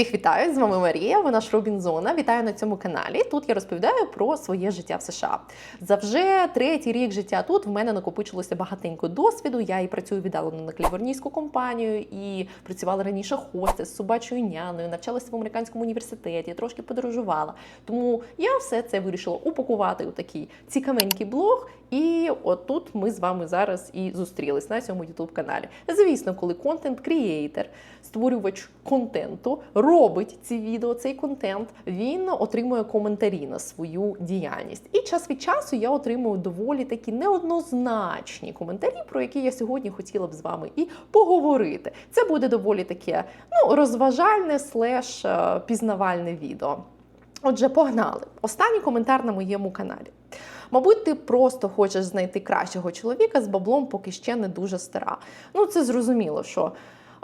Всіх вітаю! З вами Марія, вона ж Робінзона. Вітаю на цьому каналі. Тут я розповідаю про своє життя в США. За вже третій рік життя тут в мене накопичилося багатенько досвіду. Я і працюю віддалено на клівернійську компанію, і працювала раніше хостес собачою няною, навчалася в американському університеті, трошки подорожувала. Тому я все це вирішила упакувати у такий цікавенький блог. І отут ми з вами зараз і зустрілись на цьому youtube каналі. Звісно, коли контент-крієйтер, створювач контенту робить ці відео, цей контент, він отримує коментарі на свою діяльність. І час від часу я отримую доволі такі неоднозначні коментарі, про які я сьогодні хотіла б з вами і поговорити. Це буде доволі таке ну, розважальне слеш е, пізнавальне відео. Отже, погнали. Останній коментар на моєму каналі. Мабуть, ти просто хочеш знайти кращого чоловіка з баблом, поки ще не дуже стара. Ну, це зрозуміло, що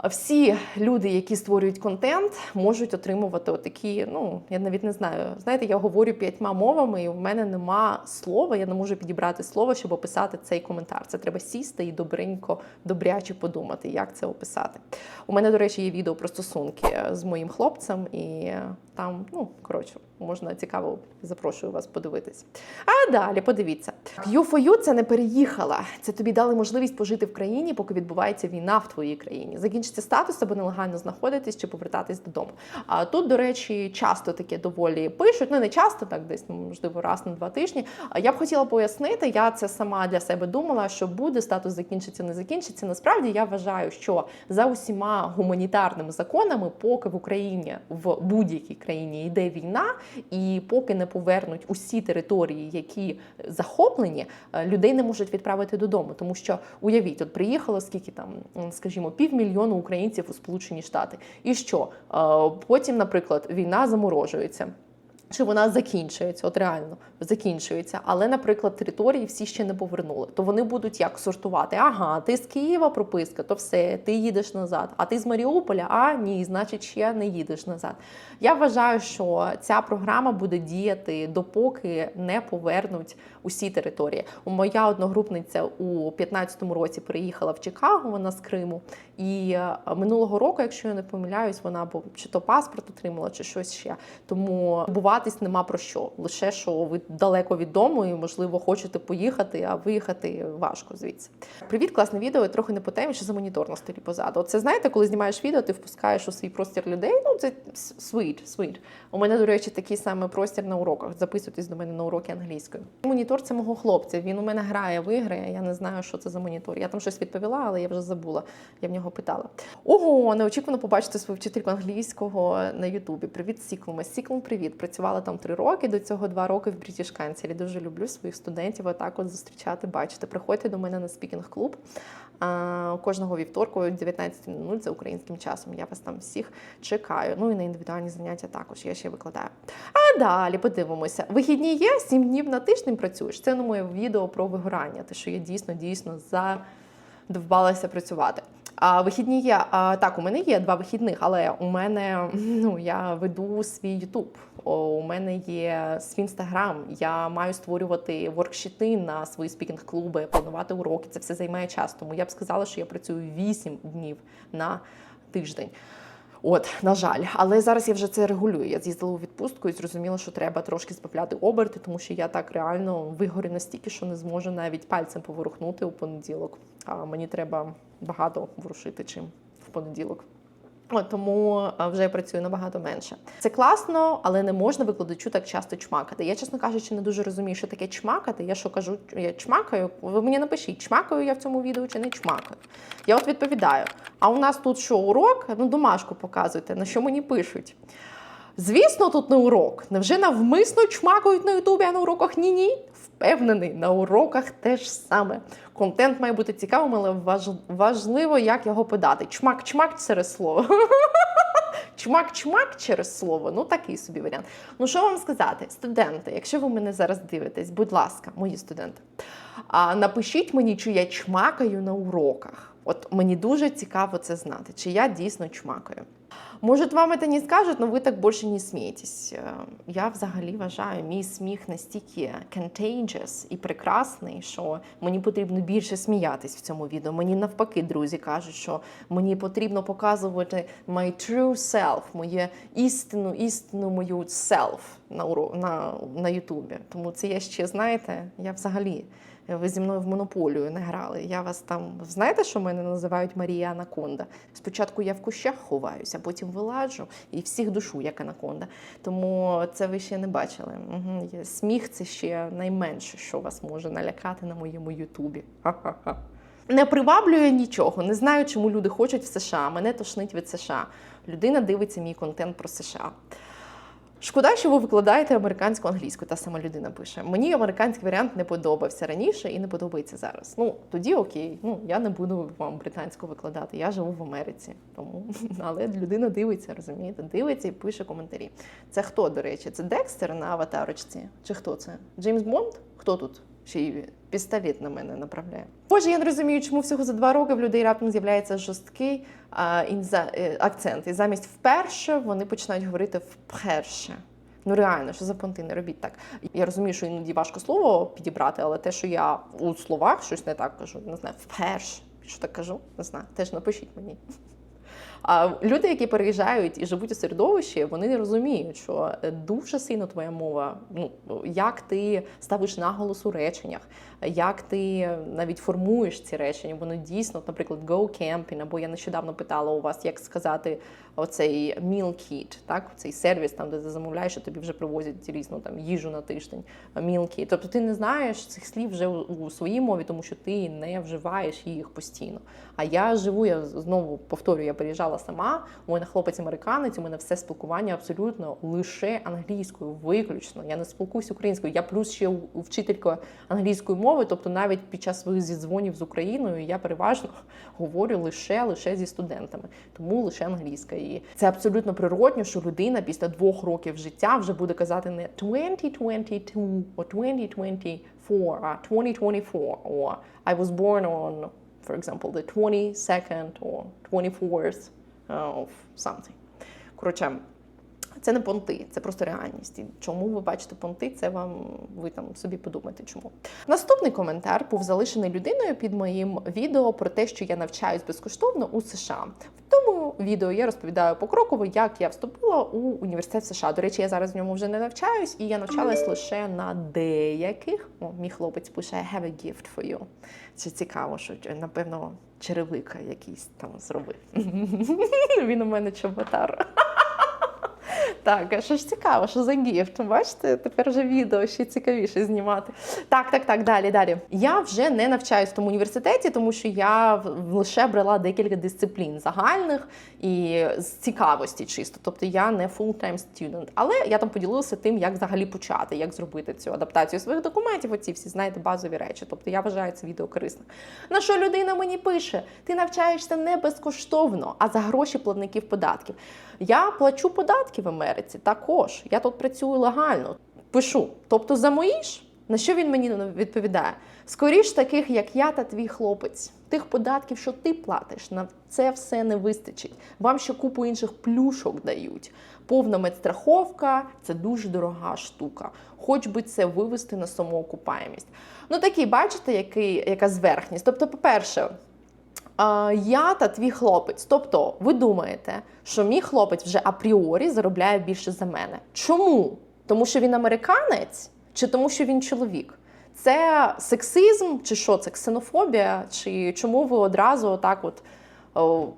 всі люди, які створюють контент, можуть отримувати отакі. Ну я навіть не знаю. Знаєте, я говорю п'ятьма мовами, і в мене нема слова. Я не можу підібрати слово, щоб описати цей коментар. Це треба сісти і добренько, добряче подумати, як це описати. У мене, до речі, є відео про стосунки з моїм хлопцем, і там, ну коротше, можна цікаво, запрошую вас подивитись. А далі подивіться, U4U – це не переїхала. Це тобі дали можливість пожити в країні, поки відбувається війна в твоїй країні. Закінчиться статус або нелегально знаходитись чи повертатись додому. А тут, до речі, часто таке доволі пишуть. Ну не часто, так десь ну, можливо раз на два тижні. Я б хотіла пояснити, я це сама для себе думала, що буде статус закінчиться, не закінчиться. Насправді я вважаю, що за усіма гуманітарними законами, поки в Україні в будь-якій країні йде війна, і поки не повернуть усі території, які захоплені, е, людей не можуть відправити додому. Тому що уявіть, от приїхало скільки там, скажімо, півмільйону українців у Сполучені Штати. І що Е, потім, наприклад, війна заморожується. Чи вона закінчується, от реально закінчується, але, наприклад, території всі ще не повернули. То вони будуть як сортувати? Ага, ти з Києва прописка, то все, ти їдеш назад. А ти з Маріуполя? А ні, значить, ще не їдеш назад. Я вважаю, що ця програма буде діяти допоки не повернуть усі території. У Моя одногрупниця у 15-му році переїхала в Чикаго, вона з Криму. І е, минулого року, якщо я не помиляюсь, вона або чи то паспорт отримала, чи щось ще. Тому буватись нема про що. Лише що ви далеко від дому і, можливо, хочете поїхати, а виїхати важко звідси. Привіт, класне відео. Я трохи не по темі, що за монітор на столі позаду. Це знаєте, коли знімаєш відео, ти впускаєш у свій простір людей. Ну це sweet, sweet. У мене, до речі, такий самий простір на уроках. Записуйтесь до мене на уроки англійської. Монітор це мого хлопця. Він у мене грає в ігри. Я не знаю, що це за монітор. Я там щось відповіла, але я вже забула. Я в нього питала. Ого, неочікувано побачити свою вчительку англійського на Ютубі. Привіт, Сіклума. Сіклум, привіт. Працювала там три роки. До цього два роки в British Council. Дуже люблю своїх студентів. Отак от зустрічати, бачити. Приходьте до мене на спікінг клуб кожного вівторку о 19.00 за українським часом. Я вас там всіх чекаю. Ну і на індивідуальні заняття також я ще викладаю. А далі подивимося. Вихідні є, сім днів на тиждень працюєш. Це на моє відео про вигорання, те, що я дійсно дійсно задовбалася працювати. А вихідні є. А, так, у мене є два вихідних, але у мене ну я веду свій Ютуб. У мене є свій інстаграм. Я маю створювати воркшіти на свої спікінг-клуби, планувати уроки. Це все займає час. Тому я б сказала, що я працюю 8 днів на тиждень. От, на жаль, але зараз я вже це регулюю. Я з'їздила у відпустку і зрозуміла, що треба трошки збавляти оберти, тому що я так реально вигорю настільки, що не зможу навіть пальцем поворухнути у понеділок. А мені треба багато ворушити чим в понеділок. От, тому вже я працюю набагато менше. Це класно, але не можна викладачу так часто чмакати. Я, чесно кажучи, не дуже розумію, що таке чмакати. Я що кажу, я чмакаю. Ви мені напишіть, чмакаю я в цьому відео чи не чмакаю. Я от відповідаю: а у нас тут що урок? Ну, домашку показуйте, на що мені пишуть. Звісно, тут не урок. Невже навмисно чмакають на Ютубі, а на уроках ні-ні? Впевнений, на уроках теж саме. Контент має бути цікавим, але важливо, як його подати. Чмак-чмак через слово. Чмак-чмак через слово, ну такий собі варіант. Ну що вам сказати, студенти, якщо ви мене зараз дивитесь, будь ласка, мої студенти, а напишіть мені, чи я чмакаю на уроках. От мені дуже цікаво це знати, чи я дійсно чмакаю. Может, вам это не скажуть, але ви так більше не смієтесь. Е, Я взагалі вважаю, мій сміх настільки contagious і прекрасний, що мені потрібно більше сміятись в цьому відео. Мені навпаки, друзі кажуть, що мені потрібно показувати my true self, моє істину, істину мою self на на, на Ютубі. Тому це я ще, знаєте, я взагалі. Ви зі мною в монополію не грали. Я вас там знаєте, що мене називають Марія Анаконда. Спочатку я в кущах ховаюся, потім вилажу і всіх душу, як анаконда. Тому це ви ще не бачили. Угу. Сміх це ще найменше, що вас може налякати на моєму Ютубі. Ха-ха-ха. Не приваблює нічого. Не знаю, чому люди хочуть в США. Мене тошнить від США. Людина дивиться мій контент про США. Шкода, що ви викладаєте американську англійську, та сама людина пише. Мені американський варіант не подобався раніше і не подобається зараз. Ну тоді окей. Ну я не буду вам британську викладати. Я живу в Америці. Тому але людина дивиться, розумієте? Дивиться і пише коментарі. Це хто, до речі? Це Декстер на аватарочці? Чи хто це? Джеймс Бонд? Хто тут? Ще й пістолет на мене направляє. Боже, я не розумію, чому всього за два роки в людей раптом з'являється жорсткий а, е, акцент. І замість вперше вони починають говорити вперше. Ну реально, що за понти, не робіть так. Я розумію, що іноді важко слово підібрати, але те, що я у словах щось не так кажу, не знаю, вперше. Що так кажу? Не знаю. Теж напишіть мені. А люди, які переїжджають і живуть у середовищі, вони не розуміють, що дуже сильно твоя мова, ну як ти ставиш наголос у реченнях, як ти навіть формуєш ці речення. Воно дійсно, наприклад, go camping, або я нещодавно питала у вас, як сказати оцей meal kit, так цей сервіс, там де ти замовляєш, що тобі вже привозять різну там їжу на тиждень. meal kit. Тобто ти не знаєш цих слів вже у своїй мові, тому що ти не вживаєш їх постійно. А я живу, я знову повторюю, я переїжджала сама. У мене хлопець американець, у мене все спілкування абсолютно лише англійською, виключно. Я не спілкуюся українською. Я плюс ще вчителька англійської мови, тобто навіть під час своїх зідзвонів з Україною я переважно говорю лише лише зі студентами, тому лише англійська. І це абсолютно природньо, що людина після двох років життя вже буде казати не 2022 or 2024, а 2024, or I was born on for example, the 22nd or 24th of something. Коротше, це не понти, це просто реальність. І чому ви бачите понти, це вам ви там собі подумайте, чому. Наступний коментар був залишений людиною під моїм відео про те, що я навчаюсь безкоштовно у США. В тому відео я розповідаю покроково, як я вступила у університет США. До речі, я зараз в ньому вже не навчаюсь, і я навчалась лише на деяких. О, мій хлопець пише I have a gift for you. Це цікаво, що напевно черевика якийсь там зробив. Він у мене чоботар. Так, а що ж цікаво, що за гіфт? Бачите, тепер вже відео ще цікавіше знімати. Так, так, так, далі, далі. Я вже не навчаюсь в тому університеті, тому що я лише брала декілька дисциплін загальних і з цікавості чисто. Тобто я не full-time student. Але я там поділилася тим, як взагалі почати, як зробити цю адаптацію своїх документів. Оці всі знаєте базові речі. Тобто я вважаю це відео корисним. На що людина мені пише? Ти навчаєшся не безкоштовно, а за гроші платників податків. Я плачу податки в Америці також. Я тут працюю легально. Пишу. Тобто за мої ж? На що він мені відповідає? Скоріш таких, як я та твій хлопець. Тих податків, що ти платиш, на це все не вистачить. Вам ще купу інших плюшок дають. Повна медстраховка це дуже дорога штука. Хоч би це вивести на самоокупаємість. Ну такий, бачите, який, яка зверхність. Тобто, по-перше, а, я та твій хлопець. Тобто, ви думаєте, що мій хлопець вже апріорі заробляє більше за мене. Чому? Тому що він американець, чи тому, що він чоловік? Це сексизм, чи що це ксенофобія, чи чому ви одразу отак от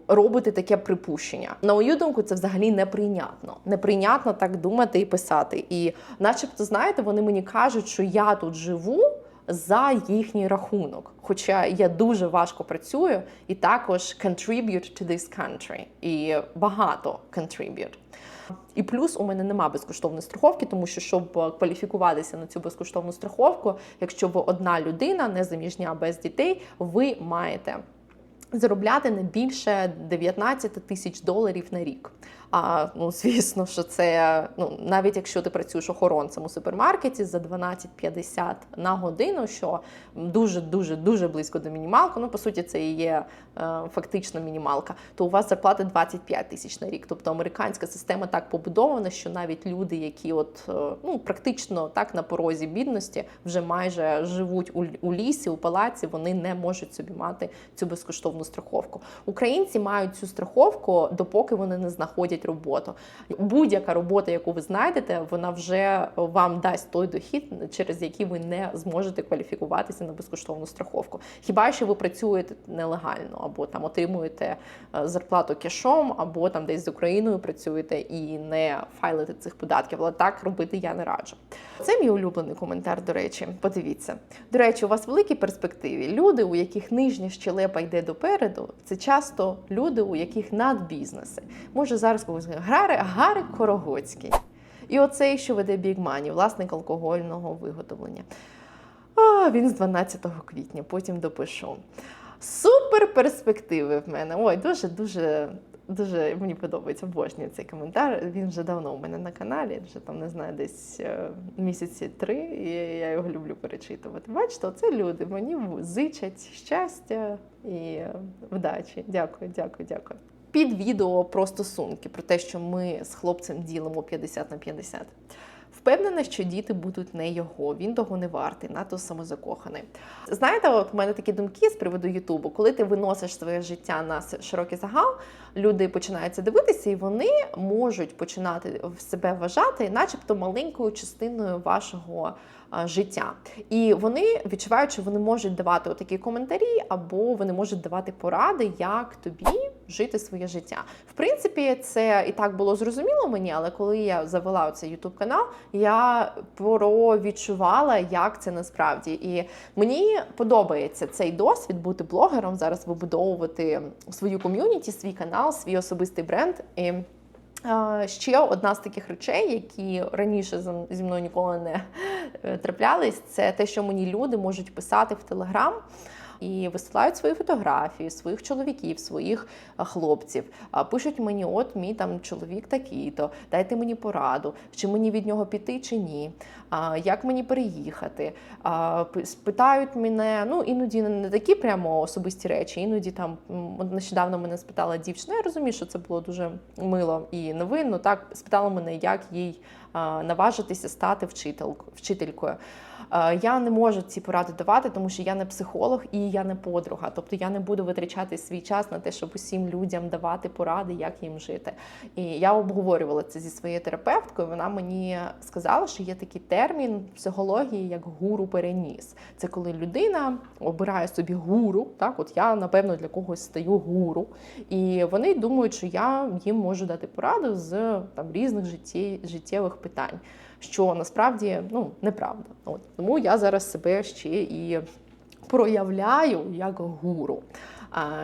робите таке припущення? На мою думку, це взагалі неприйнятно. Неприйнятно так думати і писати. І, начебто, знаєте, вони мені кажуть, що я тут живу за їхній рахунок. Хоча я дуже важко працюю і також contribute to this country. І багато contribute. І плюс у мене нема безкоштовної страховки, тому що щоб кваліфікуватися на цю безкоштовну страховку, якщо ви одна людина, незаміжня без дітей, ви маєте заробляти не більше 19 тисяч доларів на рік. А ну звісно, що це ну навіть якщо ти працюєш охоронцем у супермаркеті за 12,50 на годину, що дуже дуже дуже близько до мінімалки. Ну по суті, це і є е, фактично мінімалка. То у вас зарплата 25 тисяч на рік. Тобто американська система так побудована, що навіть люди, які от е, ну практично так на порозі бідності, вже майже живуть у, у лісі, у палаці, вони не можуть собі мати цю безкоштовну страховку. Українці мають цю страховку, допоки вони не знаходять роботу. Будь-яка робота, яку ви знайдете, вона вже вам дасть той дохід, через який ви не зможете кваліфікуватися на безкоштовну страховку. Хіба що ви працюєте нелегально, або там отримуєте е, зарплату кешом, або там десь з Україною працюєте і не файлите цих податків. Але так робити я не раджу. Це мій улюблений коментар. До речі, подивіться. До речі, у вас великі перспективи. Люди, у яких нижня щелепа йде допереду, це часто люди, у яких надбізнеси. Може зараз когось Гари, Гарик Корогоцький. І оцей, що веде бігмані, власник алкогольного виготовлення. А, він з 12 квітня, потім допишу. Супер перспективи в мене. Ой, дуже, дуже, мені подобається. Обожнюю цей коментар. Він вже давно у мене на каналі, вже там не знаю, десь е, місяці три, і я його люблю перечитувати. Бачите, оце люди мені зичать щастя і е, вдачі. Дякую, дякую, дякую. Під відео про стосунки, про те, що ми з хлопцем ділимо 50 на 50. Впевнена, що діти будуть не його, він того не вартий, надто самозакоханий. Знаєте, от у мене такі думки з приводу Ютубу, коли ти виносиш своє життя на широкий загал, люди починають це дивитися, і вони можуть починати в себе вважати, начебто, маленькою частиною вашого життя. І вони відчувають, що вони можуть давати такі коментарі, або вони можуть давати поради, як тобі жити своє життя. В принципі, це і так було зрозуміло мені, але коли я завела цей ютуб канал, я провідчувала, як це насправді. І мені подобається цей досвід бути блогером, зараз вибудовувати свою ком'юніті, свій канал, свій особистий бренд. І Ще одна з таких речей, які раніше зі мною ніколи не е, траплялись, це те, що мені люди можуть писати в Телеграм і висилають свої фотографії, своїх чоловіків, своїх хлопців. Пишуть мені, от мій там чоловік такий-то, дайте мені пораду, чи мені від нього піти, чи ні. Як мені переїхати? Питають мене, ну іноді не такі прямо особисті речі, іноді там нещодавно мене спитала дівчина. Я розумію, що це було дуже мило і невинно. Так спитала мене, як їй наважитися стати вчителькою. Я не можу ці поради давати, тому що я не психолог і я не подруга. Тобто я не буду витрачати свій час на те, щоб усім людям давати поради, як їм жити. І я обговорювала це зі своєю терапевткою. Вона мені сказала, що є такий термін психології, як гуру переніс. Це коли людина обирає собі гуру. Так, от я напевно для когось стаю гуру, і вони думають, що я їм можу дати пораду з там різних життєвих питань що насправді ну неправда. От тому я зараз себе ще і проявляю як гуру.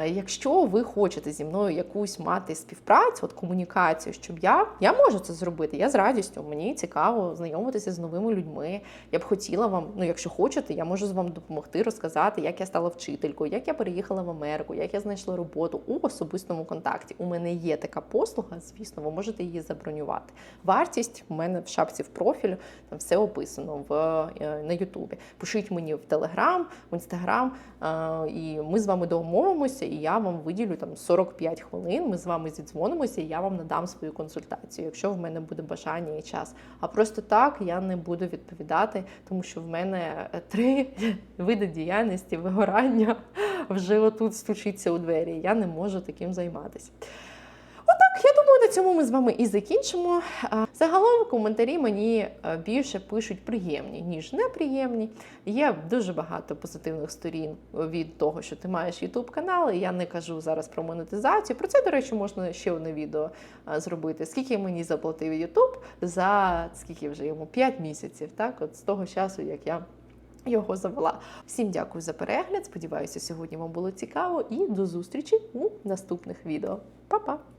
Якщо ви хочете зі мною якусь мати співпрацю, от комунікацію, щоб я я можу це зробити. Я з радістю, мені цікаво знайомитися з новими людьми. Я б хотіла вам, ну якщо хочете, я можу з вам допомогти розказати, як я стала вчителькою, як я переїхала в Америку, як я знайшла роботу у особистому контакті. У мене є така послуга, звісно, ви можете її забронювати. Вартість у мене в шапці в профілю, там все описано в е, на Ютубі. Пишіть мені в Телеграм, в Інстаграм, і ми з вами домовимо зідзвонимося, і я вам виділю там 45 хвилин. Ми з вами зідзвонимося, і я вам надам свою консультацію, якщо в мене буде бажання і час. А просто так я не буду відповідати, тому що в мене три види діяльності, вигорання вже отут стучиться у двері. Я не можу таким займатися. Отак, я думаю, на цьому ми з вами і закінчимо. Загалом коментарі мені е, більше пишуть приємні, ніж неприємні. Є дуже багато позитивних сторін від того, що ти маєш youtube канал. і Я не кажу зараз про монетизацію. Про це, до речі, можна ще одне відео е, зробити. Скільки мені заплатив YouTube за скільки вже йому 5 місяців, так, от з того часу, як я. Його завела. Всім дякую за перегляд. Сподіваюся, сьогодні вам було цікаво і до зустрічі у наступних відео. Па-па!